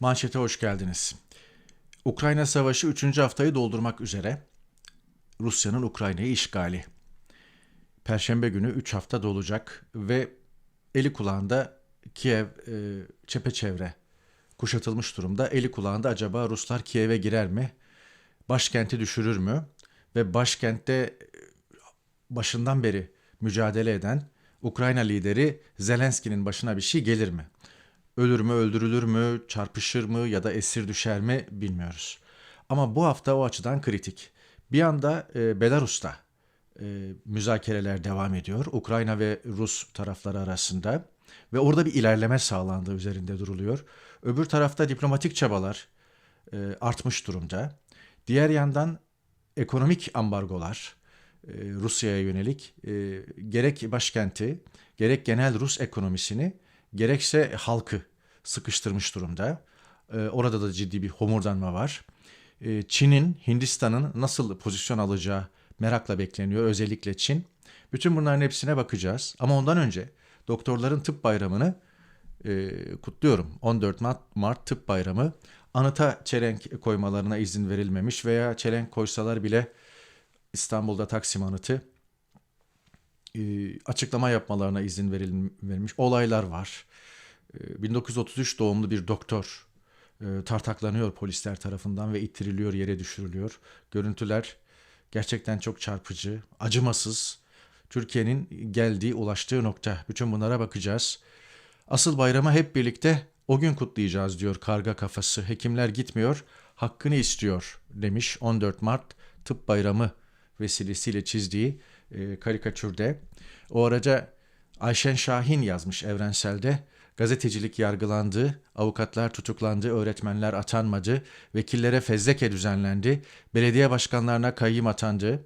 Manşete hoş geldiniz. Ukrayna Savaşı 3. haftayı doldurmak üzere. Rusya'nın Ukrayna'yı işgali. Perşembe günü 3 hafta dolacak ve eli kulağında Kiev e, çepeçevre kuşatılmış durumda. Eli kulağında acaba Ruslar Kiev'e girer mi? Başkenti düşürür mü? Ve başkentte e, başından beri mücadele eden Ukrayna lideri Zelenski'nin başına bir şey gelir mi? Ölür mü, öldürülür mü, çarpışır mı ya da esir düşer mi bilmiyoruz. Ama bu hafta o açıdan kritik. Bir yanda e, Belarus'ta e, müzakereler devam ediyor. Ukrayna ve Rus tarafları arasında ve orada bir ilerleme sağlandığı üzerinde duruluyor. Öbür tarafta diplomatik çabalar e, artmış durumda. Diğer yandan ekonomik ambargolar e, Rusya'ya yönelik e, gerek başkenti, gerek genel Rus ekonomisini, gerekse halkı sıkıştırmış durumda. E, orada da ciddi bir homurdanma var. E, Çin'in, Hindistan'ın nasıl pozisyon alacağı merakla bekleniyor, özellikle Çin. Bütün bunların hepsine bakacağız. Ama ondan önce doktorların tıp bayramını e, kutluyorum. 14 Mart, Mart Tıp Bayramı. Anıta çelenk koymalarına izin verilmemiş veya çelenk koysalar bile İstanbul'da Taksim Anıtı e, açıklama yapmalarına izin verilmiş olaylar var. E, 1933 doğumlu bir doktor e, tartaklanıyor polisler tarafından ve ittiriliyor, yere düşürülüyor. Görüntüler gerçekten çok çarpıcı, acımasız. Türkiye'nin geldiği, ulaştığı nokta. Bütün bunlara bakacağız. Asıl bayramı hep birlikte o gün kutlayacağız diyor karga kafası. Hekimler gitmiyor, hakkını istiyor demiş 14 Mart Tıp Bayramı vesilesiyle çizdiği e, karikatürde. O araca Ayşen Şahin yazmış Evrensel'de. Gazetecilik yargılandı, avukatlar tutuklandı, öğretmenler atanmadı, vekillere fezleke düzenlendi, belediye başkanlarına kayyım atandı.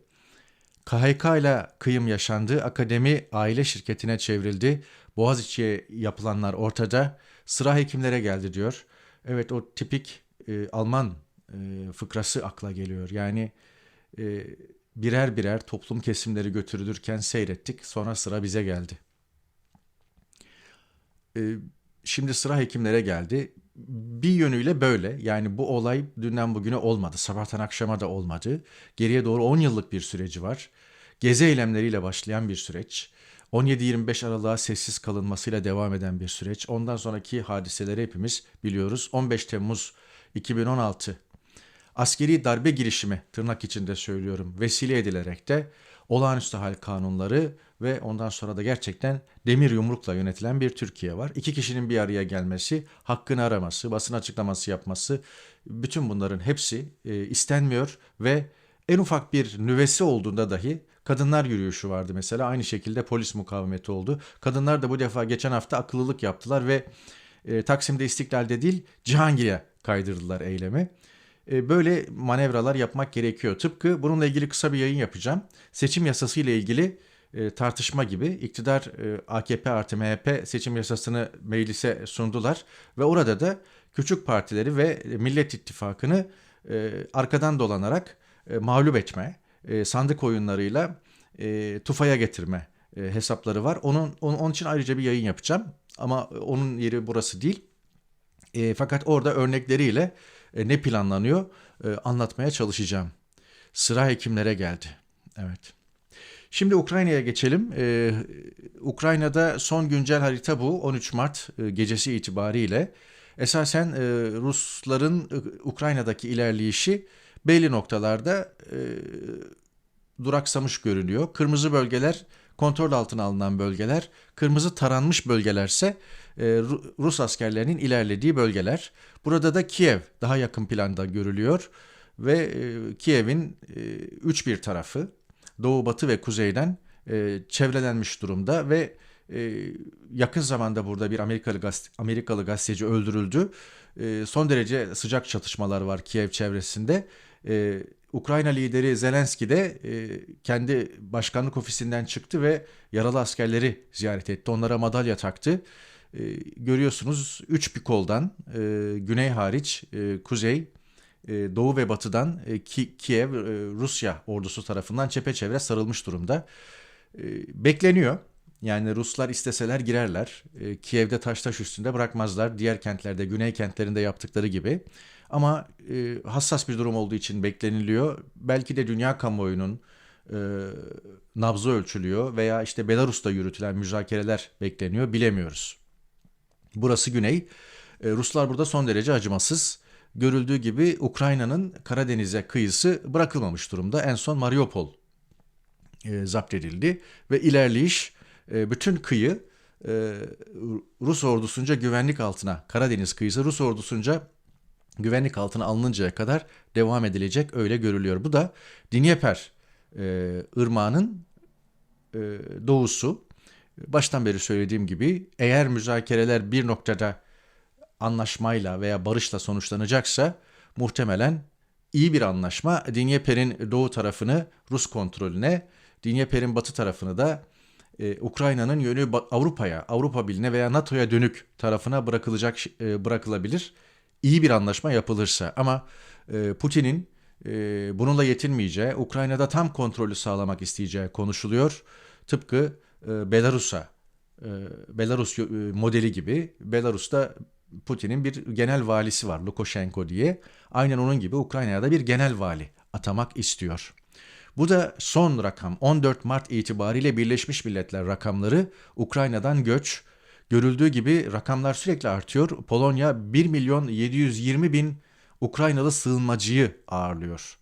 KHK ile kıyım yaşandı, akademi aile şirketine çevrildi, Boğaziçi'ye yapılanlar ortada, sıra hekimlere geldi diyor. Evet o tipik e, Alman e, fıkrası akla geliyor. Yani e, birer birer toplum kesimleri götürülürken seyrettik. Sonra sıra bize geldi. Ee, Şimdi sıra hekimlere geldi. Bir yönüyle böyle. Yani bu olay dünden bugüne olmadı. Sabahtan akşama da olmadı. Geriye doğru 10 yıllık bir süreci var. Gezi eylemleriyle başlayan bir süreç. 17-25 Aralık'a sessiz kalınmasıyla devam eden bir süreç. Ondan sonraki hadiseleri hepimiz biliyoruz. 15 Temmuz 2016 askeri darbe girişimi tırnak içinde söylüyorum vesile edilerek de olağanüstü hal kanunları ve ondan sonra da gerçekten demir yumrukla yönetilen bir Türkiye var. İki kişinin bir araya gelmesi, hakkını araması, basın açıklaması yapması bütün bunların hepsi e, istenmiyor ve en ufak bir nüvesi olduğunda dahi kadınlar yürüyüşü vardı mesela aynı şekilde polis mukavemeti oldu. Kadınlar da bu defa geçen hafta akıllılık yaptılar ve e, Taksim'de İstiklal'de değil Cihangir'e kaydırdılar eylemi. E, böyle manevralar yapmak gerekiyor. Tıpkı bununla ilgili kısa bir yayın yapacağım. Seçim yasası ile ilgili e, tartışma gibi iktidar e, AKP artı MHP seçim yasasını meclise sundular ve orada da küçük partileri ve Millet İttifakı'nı arkadan dolanarak mağlup etme, sandık oyunlarıyla tufaya getirme hesapları var. Onun, onun için ayrıca bir yayın yapacağım ama onun yeri burası değil. fakat orada örnekleriyle e, ne planlanıyor e, anlatmaya çalışacağım. Sıra hekimlere geldi. Evet. Şimdi Ukrayna'ya geçelim. Ee, Ukrayna'da son güncel harita bu. 13 Mart e, gecesi itibariyle esasen e, Rusların Ukrayna'daki ilerleyişi belli noktalarda e, duraksamış görünüyor. Kırmızı bölgeler kontrol altına alınan bölgeler, kırmızı taranmış bölgelerse Rus askerlerinin ilerlediği bölgeler. Burada da Kiev daha yakın planda görülüyor ve e, Kiev'in e, üç bir tarafı doğu, batı ve kuzeyden e, çevrelenmiş durumda ve yakın zamanda burada bir Amerikalı, Amerikalı gazeteci öldürüldü. son derece sıcak çatışmalar var Kiev çevresinde. Ukrayna lideri Zelenski de kendi başkanlık ofisinden çıktı ve yaralı askerleri ziyaret etti. Onlara madalya taktı. E, görüyorsunuz üç bir koldan e, güney hariç e, kuzey, e, doğu ve batıdan e, Ki, Kiev e, Rusya ordusu tarafından çepeçevre sarılmış durumda. E, bekleniyor. Yani Ruslar isteseler girerler. E, Kiev'de taş taş üstünde bırakmazlar. Diğer kentlerde, güney kentlerinde yaptıkları gibi. Ama e, hassas bir durum olduğu için bekleniliyor. Belki de dünya kamuoyunun e, nabzı ölçülüyor veya işte Belarus'ta yürütülen müzakereler bekleniyor bilemiyoruz. Burası güney. E, Ruslar burada son derece acımasız. Görüldüğü gibi Ukrayna'nın Karadeniz'e kıyısı bırakılmamış durumda. En son Mariupol e, zapt edildi ve ilerleyiş e, bütün kıyı Rus ordusunca güvenlik altına, Karadeniz kıyısı Rus ordusunca güvenlik altına alınıncaya kadar devam edilecek öyle görülüyor. Bu da Dnieper e, ırmağının e, doğusu. Baştan beri söylediğim gibi eğer müzakereler bir noktada anlaşmayla veya barışla sonuçlanacaksa muhtemelen iyi bir anlaşma Dnieper'in doğu tarafını Rus kontrolüne, Dnieper'in batı tarafını da e, Ukrayna'nın yönü Avrupa'ya, Avrupa Birliği'ne veya NATO'ya dönük tarafına bırakılacak e, bırakılabilir. İyi bir anlaşma yapılırsa ama e, Putin'in e, bununla yetinmeyeceği, Ukrayna'da tam kontrolü sağlamak isteyeceği konuşuluyor. Tıpkı Belarus'a, e, Belarus e, modeli gibi Belarus'ta Putin'in bir genel valisi var Lukashenko diye. Aynen onun gibi Ukrayna'ya da bir genel vali atamak istiyor. Bu da son rakam 14 Mart itibariyle Birleşmiş Milletler rakamları Ukrayna'dan göç. Görüldüğü gibi rakamlar sürekli artıyor. Polonya 1 milyon 720 bin Ukraynalı sığınmacıyı ağırlıyor.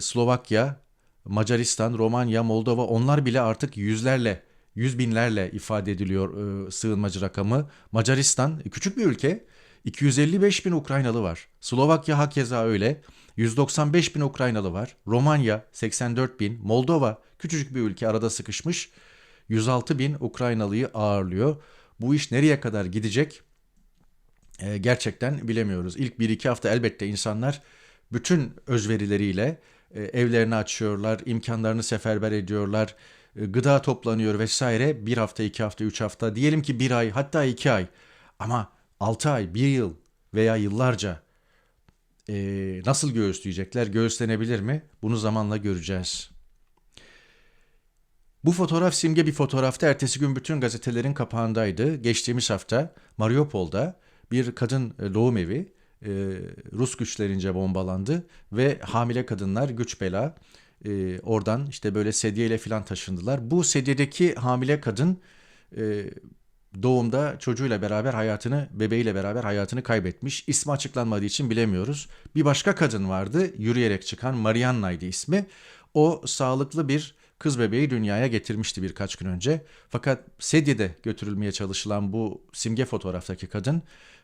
Slovakya, Macaristan, Romanya, Moldova onlar bile artık yüzlerle, yüz binlerle ifade ediliyor e, sığınmacı rakamı. Macaristan küçük bir ülke 255 bin Ukraynalı var. Slovakya hakeza öyle. 195 bin Ukraynalı var. Romanya 84 bin. Moldova küçücük bir ülke arada sıkışmış. 106 bin Ukraynalıyı ağırlıyor. Bu iş nereye kadar gidecek? Ee, gerçekten bilemiyoruz. İlk 1-2 hafta elbette insanlar bütün özverileriyle e, evlerini açıyorlar, imkanlarını seferber ediyorlar, e, gıda toplanıyor vesaire. Bir hafta, iki hafta, üç hafta, diyelim ki bir ay hatta iki ay. Ama altı ay, bir yıl veya yıllarca e, nasıl göğüsleyecekler, göğüslenebilir mi? Bunu zamanla göreceğiz. Bu fotoğraf simge bir fotoğrafta ertesi gün bütün gazetelerin kapağındaydı. Geçtiğimiz hafta Mariupol'da bir kadın e, doğum evi e, Rus güçlerince bombalandı ve hamile kadınlar güç bela e, oradan işte böyle sedyeyle filan taşındılar. Bu sedyedeki hamile kadın e, doğumda çocuğuyla beraber hayatını, bebeğiyle beraber hayatını kaybetmiş. İsmi açıklanmadığı için bilemiyoruz. Bir başka kadın vardı, yürüyerek çıkan Marianna'ydı ismi. O sağlıklı bir kız bebeği dünyaya getirmişti birkaç gün önce. Fakat sedyede götürülmeye çalışılan bu simge fotoğraftaki kadın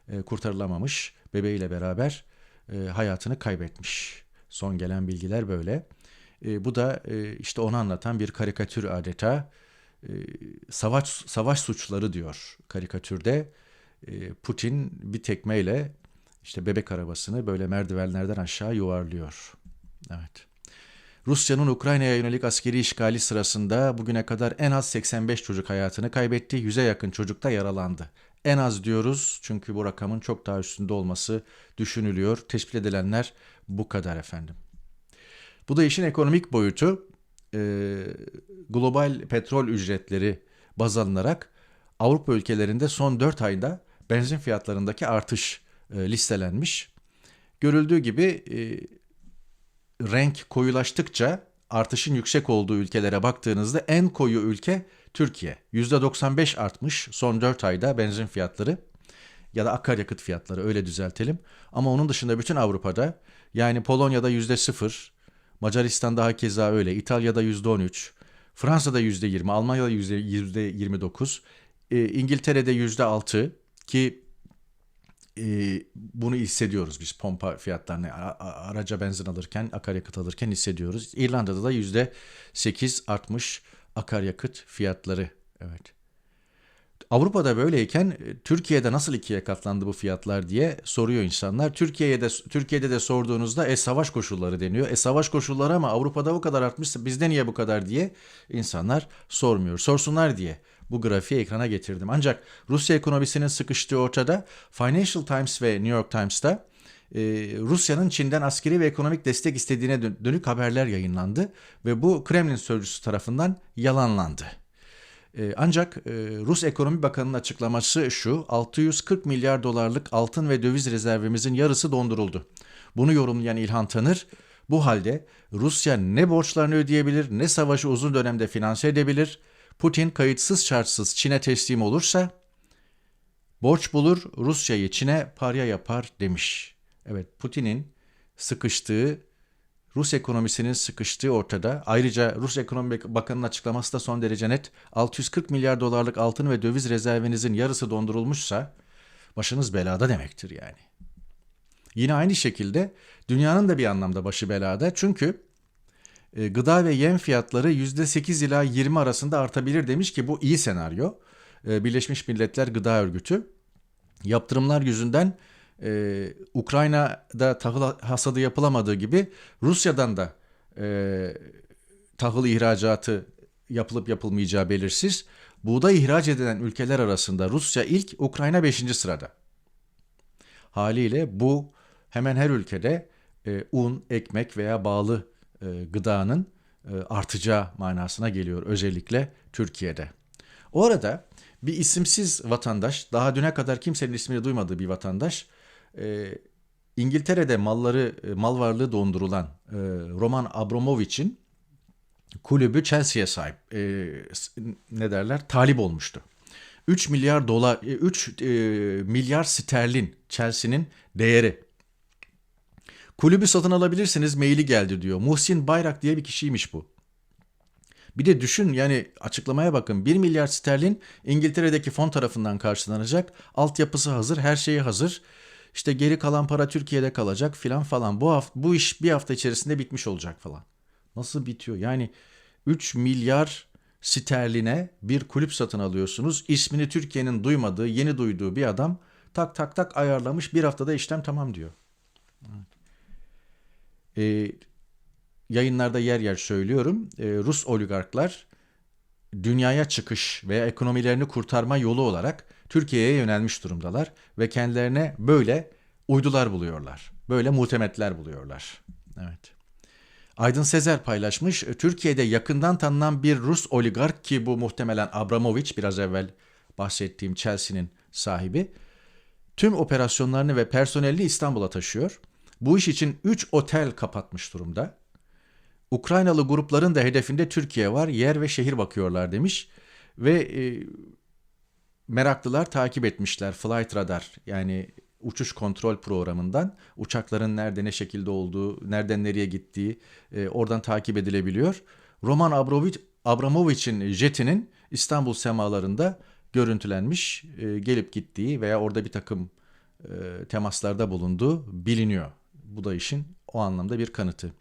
e, kurtarılamamış. Bebeğiyle beraber e, hayatını kaybetmiş. Son gelen bilgiler böyle. E, bu da e, işte onu anlatan bir karikatür adeta. E, savaş savaş suçları diyor karikatürde. E, Putin bir tekmeyle işte bebek arabasını böyle merdivenlerden aşağı yuvarlıyor. Evet. Rusya'nın Ukrayna'ya yönelik askeri işgali sırasında bugüne kadar en az 85 çocuk hayatını kaybetti, 100'e yakın çocuk da yaralandı. En az diyoruz çünkü bu rakamın çok daha üstünde olması düşünülüyor. Tespit edilenler bu kadar efendim. Bu da işin ekonomik boyutu. Ee, global petrol ücretleri baz alınarak Avrupa ülkelerinde son 4 ayda benzin fiyatlarındaki artış e, listelenmiş. Görüldüğü gibi e, renk koyulaştıkça artışın yüksek olduğu ülkelere baktığınızda en koyu ülke Türkiye. %95 artmış son 4 ayda benzin fiyatları ya da akaryakıt fiyatları öyle düzeltelim. Ama onun dışında bütün Avrupa'da yani Polonya'da %0, Macaristan'da hakeza öyle, İtalya'da %13, Fransa'da %20, Almanya'da %29, e, İngiltere'de %6 ki e, bunu hissediyoruz biz pompa fiyatlarını araca benzin alırken akaryakıt alırken hissediyoruz. İrlanda'da da yüzde sekiz artmış akaryakıt fiyatları. Evet. Avrupa'da böyleyken e, Türkiye'de nasıl ikiye katlandı bu fiyatlar diye soruyor insanlar. Türkiye'de Türkiye'de de sorduğunuzda e savaş koşulları deniyor. E savaş koşulları ama Avrupa'da bu kadar artmışsa bizde niye bu kadar diye insanlar sormuyor. Sorsunlar diye bu grafiği ekrana getirdim. Ancak Rusya ekonomisinin sıkıştığı ortada Financial Times ve New York Times'ta e, Rusya'nın Çin'den askeri ve ekonomik destek istediğine dönük haberler yayınlandı ve bu Kremlin sözcüsü tarafından yalanlandı. E, ancak e, Rus Ekonomi Bakanı'nın açıklaması şu, 640 milyar dolarlık altın ve döviz rezervimizin yarısı donduruldu. Bunu yorumlayan İlhan Tanır, bu halde Rusya ne borçlarını ödeyebilir ne savaşı uzun dönemde finanse edebilir. Putin kayıtsız şartsız Çin'e teslim olursa borç bulur Rusya'yı Çin'e parya yapar demiş. Evet Putin'in sıkıştığı Rus ekonomisinin sıkıştığı ortada. Ayrıca Rus Ekonomi Bakanı'nın açıklaması da son derece net. 640 milyar dolarlık altın ve döviz rezervinizin yarısı dondurulmuşsa başınız belada demektir yani. Yine aynı şekilde dünyanın da bir anlamda başı belada. Çünkü e, gıda ve yem fiyatları %8 ila 20 arasında artabilir demiş ki bu iyi senaryo. E, Birleşmiş Milletler Gıda Örgütü yaptırımlar yüzünden e, Ukrayna'da tahıl hasadı yapılamadığı gibi Rusya'dan da e, tahıl ihracatı yapılıp yapılmayacağı belirsiz. Buğday ihraç edilen ülkeler arasında Rusya ilk, Ukrayna 5. sırada. Haliyle bu hemen her ülkede e, un, ekmek veya bağlı e, gıdanın e, artacağı manasına geliyor özellikle Türkiye'de. O arada bir isimsiz vatandaş, daha düne kadar kimsenin ismini duymadığı bir vatandaş, e, İngiltere'de malları, e, mal varlığı dondurulan e, Roman Abramovich'in kulübü Chelsea'ye sahip, e, ne derler, talip olmuştu. 3 milyar dolar, 3 e, milyar sterlin Chelsea'nin değeri. Kulübü satın alabilirsiniz maili geldi diyor. Muhsin Bayrak diye bir kişiymiş bu. Bir de düşün yani açıklamaya bakın 1 milyar sterlin İngiltere'deki fon tarafından karşılanacak. Altyapısı hazır, her şeyi hazır. İşte geri kalan para Türkiye'de kalacak filan falan. Bu hafta, bu iş bir hafta içerisinde bitmiş olacak falan. Nasıl bitiyor? Yani 3 milyar sterline bir kulüp satın alıyorsunuz. İsmini Türkiye'nin duymadığı, yeni duyduğu bir adam tak tak tak ayarlamış. Bir haftada işlem tamam diyor. Ee, yayınlarda yer yer söylüyorum. Ee, Rus oligarklar dünyaya çıkış veya ekonomilerini kurtarma yolu olarak Türkiye'ye yönelmiş durumdalar ve kendilerine böyle uydular buluyorlar. Böyle muhtemetler buluyorlar. Evet. Aydın Sezer paylaşmış. Türkiye'de yakından tanınan bir Rus oligark ki bu muhtemelen Abramovich biraz evvel bahsettiğim Chelsea'nin sahibi. Tüm operasyonlarını ve personelini İstanbul'a taşıyor. Bu iş için 3 otel kapatmış durumda. Ukraynalı grupların da hedefinde Türkiye var. Yer ve şehir bakıyorlar demiş. Ve e, meraklılar takip etmişler Flight Radar yani uçuş kontrol programından uçakların nerede ne şekilde olduğu, nereden nereye gittiği e, oradan takip edilebiliyor. Roman Abramovich, Abramovich'in jetinin İstanbul semalarında görüntülenmiş, e, gelip gittiği veya orada bir takım e, temaslarda bulunduğu biliniyor. Bu da işin o anlamda bir kanıtı.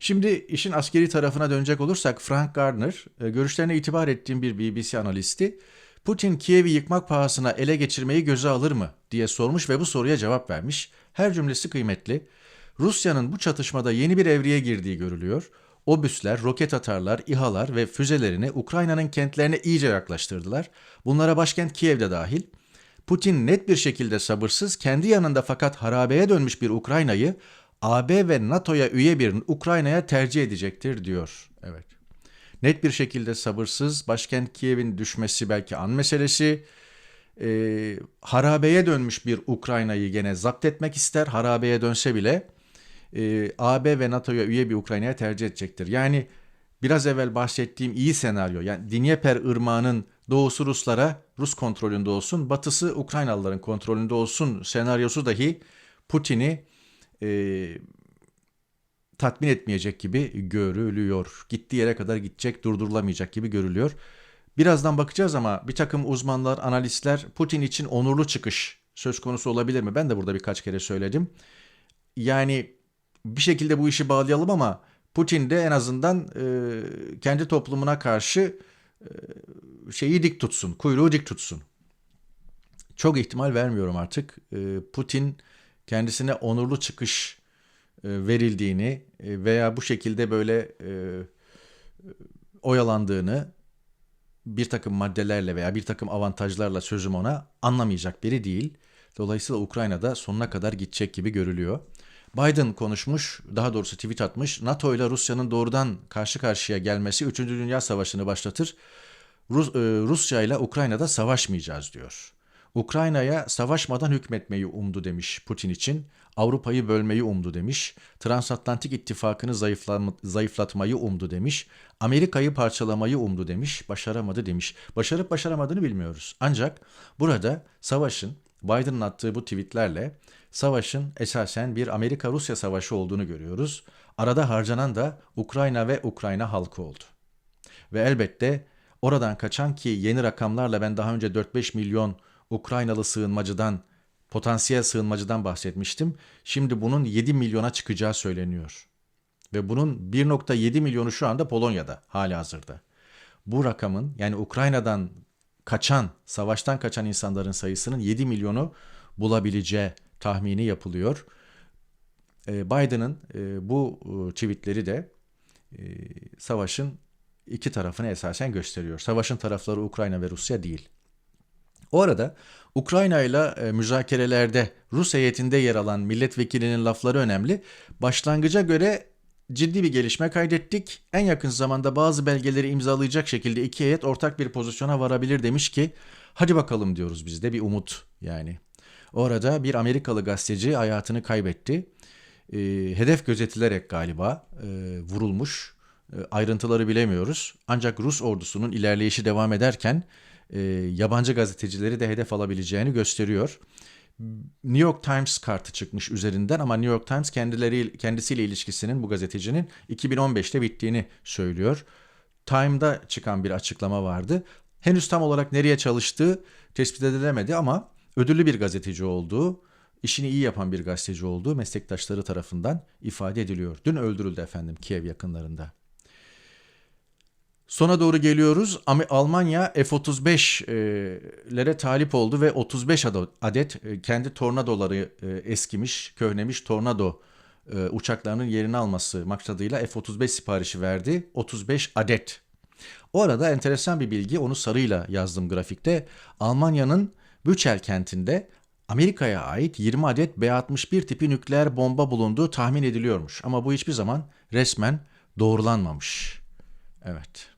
Şimdi işin askeri tarafına dönecek olursak Frank Gardner, e, görüşlerine itibar ettiğim bir BBC analisti, Putin Kiev'i yıkmak pahasına ele geçirmeyi göze alır mı diye sormuş ve bu soruya cevap vermiş. Her cümlesi kıymetli. Rusya'nın bu çatışmada yeni bir evreye girdiği görülüyor. Obüsler, roket atarlar, İHA'lar ve füzelerini Ukrayna'nın kentlerine iyice yaklaştırdılar. Bunlara başkent Kiev de dahil. Putin net bir şekilde sabırsız, kendi yanında fakat harabeye dönmüş bir Ukrayna'yı AB ve NATO'ya üye bir Ukrayna'ya tercih edecektir diyor. Evet. Net bir şekilde sabırsız, başkent Kiev'in düşmesi belki an meselesi. Ee, harabeye dönmüş bir Ukrayna'yı gene zapt etmek ister. Harabeye dönse bile e, AB ve NATO'ya üye bir Ukrayna'ya tercih edecektir. Yani biraz evvel bahsettiğim iyi senaryo yani Dnieper ırmağının doğusu Ruslara Rus kontrolünde olsun, batısı Ukraynalıların kontrolünde olsun senaryosu dahi Putin'i e, tatmin etmeyecek gibi görülüyor. Gittiği yere kadar gidecek, durdurulamayacak gibi görülüyor. Birazdan bakacağız ama bir takım uzmanlar, analistler Putin için onurlu çıkış söz konusu olabilir mi? Ben de burada birkaç kere söyledim. Yani bir şekilde bu işi bağlayalım ama Putin de en azından e, kendi toplumuna karşı e, şeyi dik tutsun, kuyruğu dik tutsun. Çok ihtimal vermiyorum artık. E, Putin kendisine onurlu çıkış verildiğini e, veya bu şekilde böyle e, oyalandığını bir takım maddelerle veya bir takım avantajlarla sözüm ona anlamayacak biri değil. Dolayısıyla Ukrayna'da sonuna kadar gidecek gibi görülüyor. Biden konuşmuş, daha doğrusu tweet atmış. NATO ile Rusya'nın doğrudan karşı karşıya gelmesi 3. Dünya Savaşı'nı başlatır. Rus, e, Rusya ile Ukrayna'da savaşmayacağız diyor. Ukrayna'ya savaşmadan hükmetmeyi umdu demiş Putin için. Avrupa'yı bölmeyi umdu demiş. Transatlantik ittifakını zayıflatmayı umdu demiş. Amerika'yı parçalamayı umdu demiş. Başaramadı demiş. Başarıp başaramadığını bilmiyoruz. Ancak burada savaşın Biden'ın attığı bu tweetlerle savaşın esasen bir Amerika-Rusya savaşı olduğunu görüyoruz. Arada harcanan da Ukrayna ve Ukrayna halkı oldu. Ve elbette oradan kaçan ki yeni rakamlarla ben daha önce 4-5 milyon Ukraynalı sığınmacıdan, potansiyel sığınmacıdan bahsetmiştim. Şimdi bunun 7 milyona çıkacağı söyleniyor. Ve bunun 1.7 milyonu şu anda Polonya'da hali hazırda. Bu rakamın yani Ukrayna'dan kaçan, savaştan kaçan insanların sayısının 7 milyonu bulabileceği tahmini yapılıyor. Ee, Biden'ın e, bu e, tweetleri de e, savaşın iki tarafını esasen gösteriyor. Savaşın tarafları Ukrayna ve Rusya değil. O arada Ukrayna ile e, müzakerelerde Rus heyetinde yer alan milletvekilinin lafları önemli. Başlangıca göre ciddi bir gelişme kaydettik. En yakın zamanda bazı belgeleri imzalayacak şekilde iki heyet ortak bir pozisyona varabilir demiş ki hadi bakalım diyoruz biz de bir umut yani. Orada bir Amerikalı gazeteci hayatını kaybetti. E, hedef gözetilerek galiba e, vurulmuş. E, ayrıntıları bilemiyoruz. Ancak Rus ordusunun ilerleyişi devam ederken e, yabancı gazetecileri de hedef alabileceğini gösteriyor. New York Times kartı çıkmış üzerinden ama New York Times kendileri kendisiyle ilişkisinin bu gazetecinin 2015'te bittiğini söylüyor. Time'da çıkan bir açıklama vardı. Henüz tam olarak nereye çalıştığı tespit edilemedi ama ödüllü bir gazeteci olduğu, işini iyi yapan bir gazeteci olduğu meslektaşları tarafından ifade ediliyor. Dün öldürüldü efendim Kiev yakınlarında. Sona doğru geliyoruz. Almanya F-35'lere talip oldu ve 35 adet e, kendi tornadoları e, eskimiş, köhnemiş tornado e, uçaklarının yerini alması maksadıyla F-35 siparişi verdi. 35 adet. O arada enteresan bir bilgi, onu sarıyla yazdım grafikte. Almanya'nın Büchel kentinde Amerika'ya ait 20 adet B-61 tipi nükleer bomba bulunduğu tahmin ediliyormuş. Ama bu hiçbir zaman resmen doğrulanmamış. Evet.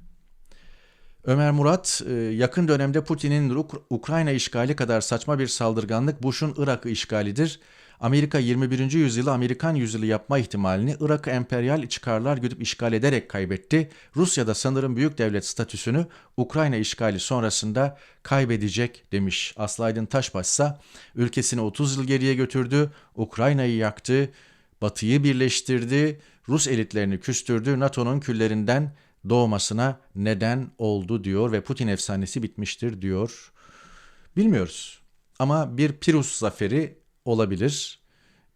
Ömer Murat, e, yakın dönemde Putin'in Ukrayna işgali kadar saçma bir saldırganlık Bush'un Irak'ı işgalidir. Amerika 21. yüzyılı Amerikan yüzyılı yapma ihtimalini Irak'ı emperyal çıkarlar güdüp işgal ederek kaybetti. Rusya da sanırım büyük devlet statüsünü Ukrayna işgali sonrasında kaybedecek demiş. Aslı Aydın Taşbaş ise ülkesini 30 yıl geriye götürdü, Ukrayna'yı yaktı, Batı'yı birleştirdi, Rus elitlerini küstürdü, NATO'nun küllerinden doğmasına neden oldu diyor ve Putin efsanesi bitmiştir diyor. Bilmiyoruz ama bir Pirus zaferi olabilir.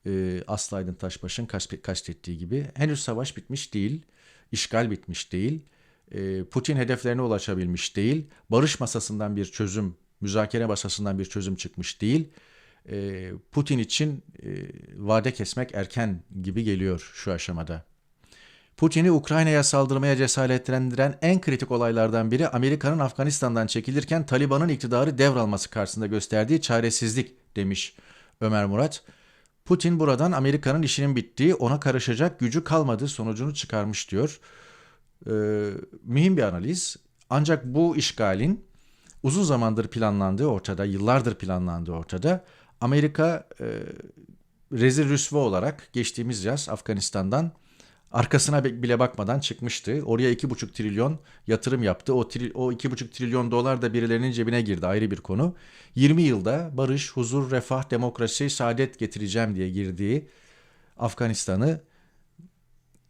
Ee, Aslı Aydın Taşbaş'ın kastettiği gibi. Henüz savaş bitmiş değil, işgal bitmiş değil. Ee, Putin hedeflerine ulaşabilmiş değil. Barış masasından bir çözüm, müzakere masasından bir çözüm çıkmış değil. Ee, Putin için e, vade kesmek erken gibi geliyor şu aşamada. Putin'i Ukrayna'ya saldırmaya cesaretlendiren en kritik olaylardan biri Amerika'nın Afganistan'dan çekilirken Taliban'ın iktidarı devralması karşısında gösterdiği çaresizlik demiş Ömer Murat. Putin buradan Amerika'nın işinin bittiği, ona karışacak gücü kalmadığı sonucunu çıkarmış diyor. Ee, mühim bir analiz. Ancak bu işgalin uzun zamandır planlandığı ortada, yıllardır planlandığı ortada. Amerika e, rezil rüsva olarak geçtiğimiz yaz Afganistan'dan arkasına bile bakmadan çıkmıştı. Oraya 2,5 trilyon yatırım yaptı. O, tri, o 2,5 trilyon dolar da birilerinin cebine girdi ayrı bir konu. 20 yılda barış, huzur, refah, demokrasi, saadet getireceğim diye girdiği Afganistan'ı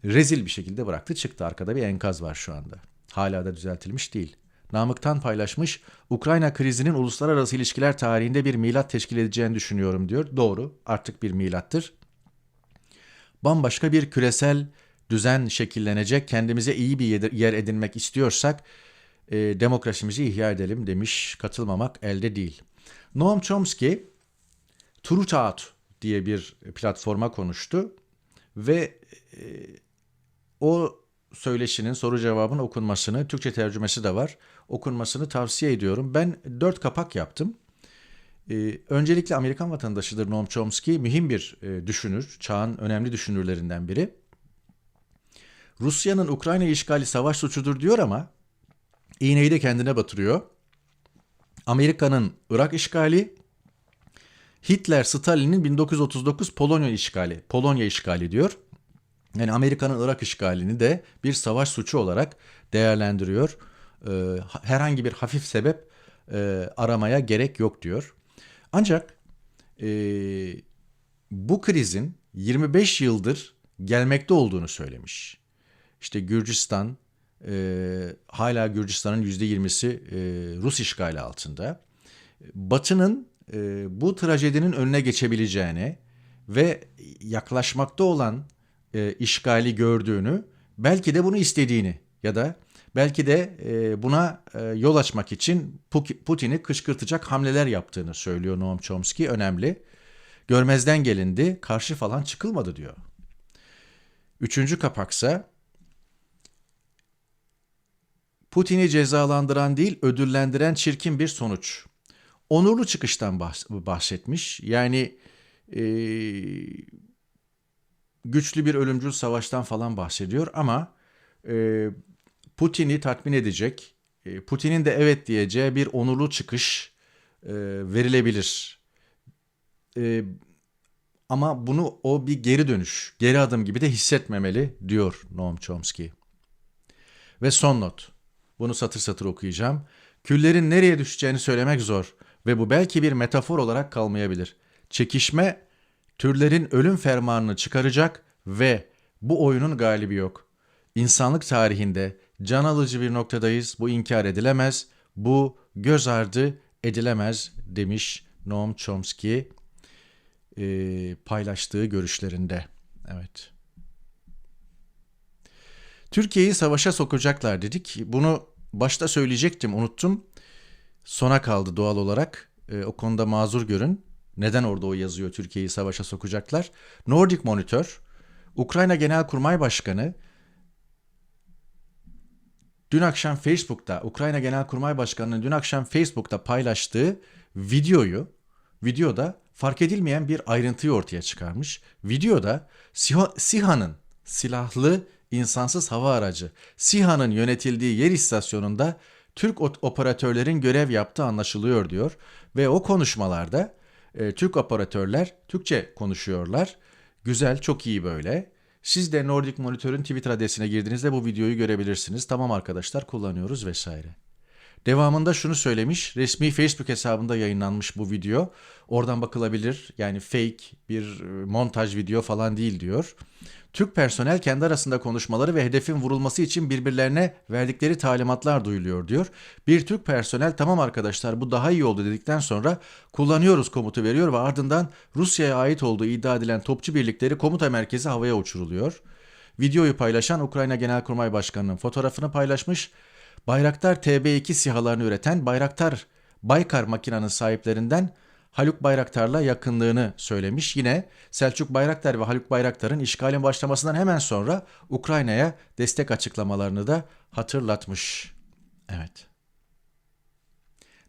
rezil bir şekilde bıraktı çıktı. Arkada bir enkaz var şu anda. Hala da düzeltilmiş değil. Namık'tan paylaşmış, Ukrayna krizinin uluslararası ilişkiler tarihinde bir milat teşkil edeceğini düşünüyorum diyor. Doğru, artık bir milattır. Bambaşka bir küresel düzen şekillenecek, kendimize iyi bir yer edinmek istiyorsak e, demokrasimizi ihya edelim demiş. Katılmamak elde değil. Noam Chomsky Truth Out diye bir platforma konuştu ve e, o söyleşinin soru cevabın okunmasını, Türkçe tercümesi de var, okunmasını tavsiye ediyorum. Ben dört kapak yaptım. Ee, öncelikle Amerikan vatandaşıdır Noam Chomsky, mühim bir e, düşünür, çağın önemli düşünürlerinden biri. Rusya'nın Ukrayna işgali savaş suçudur diyor ama İğneyi de kendine batırıyor. Amerika'nın Irak işgali, Hitler, Stalin'in 1939 Polonya işgali, Polonya işgali diyor. Yani Amerika'nın Irak işgalini de bir savaş suçu olarak değerlendiriyor. Ee, herhangi bir hafif sebep e, aramaya gerek yok diyor. Ancak e, bu krizin 25 yıldır gelmekte olduğunu söylemiş. İşte Gürcistan, e, hala Gürcistan'ın %20'si e, Rus işgali altında. Batı'nın e, bu trajedinin önüne geçebileceğini ve yaklaşmakta olan e, işgali gördüğünü, belki de bunu istediğini ya da belki de e, buna e, yol açmak için Putin'i kışkırtacak hamleler yaptığını söylüyor Noam Chomsky. Önemli. Görmezden gelindi, karşı falan çıkılmadı diyor. Üçüncü kapaksa Putin'i cezalandıran değil ödüllendiren çirkin bir sonuç. Onurlu çıkıştan bahsetmiş. Yani e, güçlü bir ölümcül savaştan falan bahsediyor ama e, Putin'i tatmin edecek, e, Putin'in de evet diyeceği bir onurlu çıkış e, verilebilir. E, ama bunu o bir geri dönüş, geri adım gibi de hissetmemeli diyor Noam Chomsky. Ve son not. Bunu satır satır okuyacağım. Küllerin nereye düşeceğini söylemek zor ve bu belki bir metafor olarak kalmayabilir. Çekişme türlerin ölüm fermanını çıkaracak ve bu oyunun galibi yok. İnsanlık tarihinde can alıcı bir noktadayız. Bu inkar edilemez. Bu göz ardı edilemez demiş Noam Chomsky e, paylaştığı görüşlerinde. Evet. Türkiye'yi savaşa sokacaklar dedik. Bunu başta söyleyecektim, unuttum. Sona kaldı doğal olarak. E, o konuda mazur görün. Neden orada o yazıyor Türkiye'yi savaşa sokacaklar? Nordic Monitor, Ukrayna Genelkurmay Başkanı dün akşam Facebook'ta, Ukrayna Genelkurmay Başkanı'nın dün akşam Facebook'ta paylaştığı videoyu, videoda fark edilmeyen bir ayrıntıyı ortaya çıkarmış. Videoda SİHA'nın silahlı insansız hava aracı SİHA'nın yönetildiği yer istasyonunda Türk operatörlerin görev yaptığı anlaşılıyor diyor ve o konuşmalarda e, Türk operatörler Türkçe konuşuyorlar. Güzel, çok iyi böyle. Siz de Nordic Monitor'un Twitter adresine girdiğinizde bu videoyu görebilirsiniz. Tamam arkadaşlar kullanıyoruz vesaire. Devamında şunu söylemiş. Resmi Facebook hesabında yayınlanmış bu video. Oradan bakılabilir. Yani fake bir e, montaj video falan değil diyor. Türk personel kendi arasında konuşmaları ve hedefin vurulması için birbirlerine verdikleri talimatlar duyuluyor diyor. Bir Türk personel tamam arkadaşlar bu daha iyi oldu dedikten sonra kullanıyoruz komutu veriyor ve ardından Rusya'ya ait olduğu iddia edilen topçu birlikleri komuta merkezi havaya uçuruluyor. Videoyu paylaşan Ukrayna Genelkurmay Başkanı'nın fotoğrafını paylaşmış. Bayraktar TB2 sihalarını üreten Bayraktar Baykar makinanın sahiplerinden Haluk Bayraktar'la yakınlığını söylemiş. Yine Selçuk Bayraktar ve Haluk Bayraktar'ın işgalin başlamasından hemen sonra Ukrayna'ya destek açıklamalarını da hatırlatmış. Evet.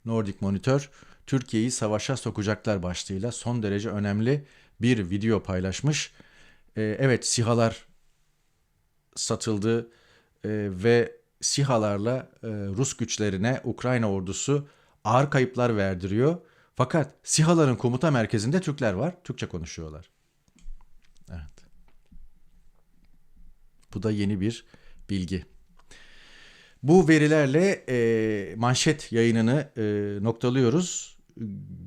Nordic Monitor Türkiye'yi savaşa sokacaklar başlığıyla son derece önemli bir video paylaşmış. Ee, evet sihalar satıldı e, ve sihalarla e, Rus güçlerine Ukrayna ordusu ağır kayıplar verdiriyor. Fakat sihaların komuta merkezinde Türkler var. Türkçe konuşuyorlar. Evet. Bu da yeni bir bilgi. Bu verilerle e, manşet yayınını e, noktalıyoruz.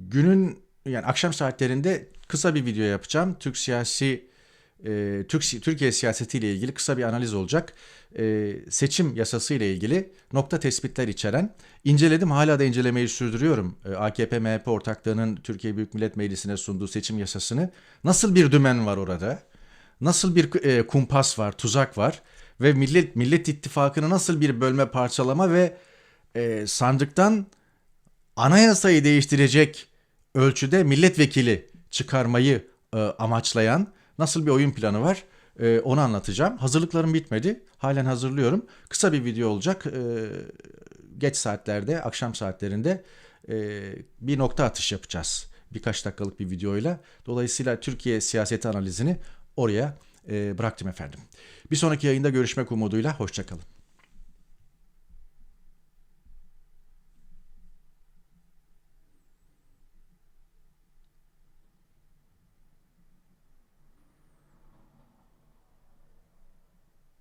Günün yani akşam saatlerinde kısa bir video yapacağım. Türk siyasi e, Türk Türkiye siyasetiyle ilgili kısa bir analiz olacak. E, seçim yasası ile ilgili nokta tespitler içeren inceledim. Hala da incelemeyi sürdürüyorum. E, AKP MHP ortaklığının Türkiye Büyük Millet Meclisi'ne sunduğu seçim yasasını nasıl bir dümen var orada? Nasıl bir e, kumpas var, tuzak var ve Millet Millet İttifakı'nı nasıl bir bölme, parçalama ve e, sandıktan anayasayı değiştirecek ölçüde milletvekili çıkarmayı e, amaçlayan nasıl bir oyun planı var e, onu anlatacağım. Hazırlıklarım bitmedi. Halen hazırlıyorum. Kısa bir video olacak. E, geç saatlerde, akşam saatlerinde e, bir nokta atış yapacağız. Birkaç dakikalık bir videoyla. Dolayısıyla Türkiye siyaseti analizini oraya e, bıraktım efendim. Bir sonraki yayında görüşmek umuduyla. Hoşçakalın.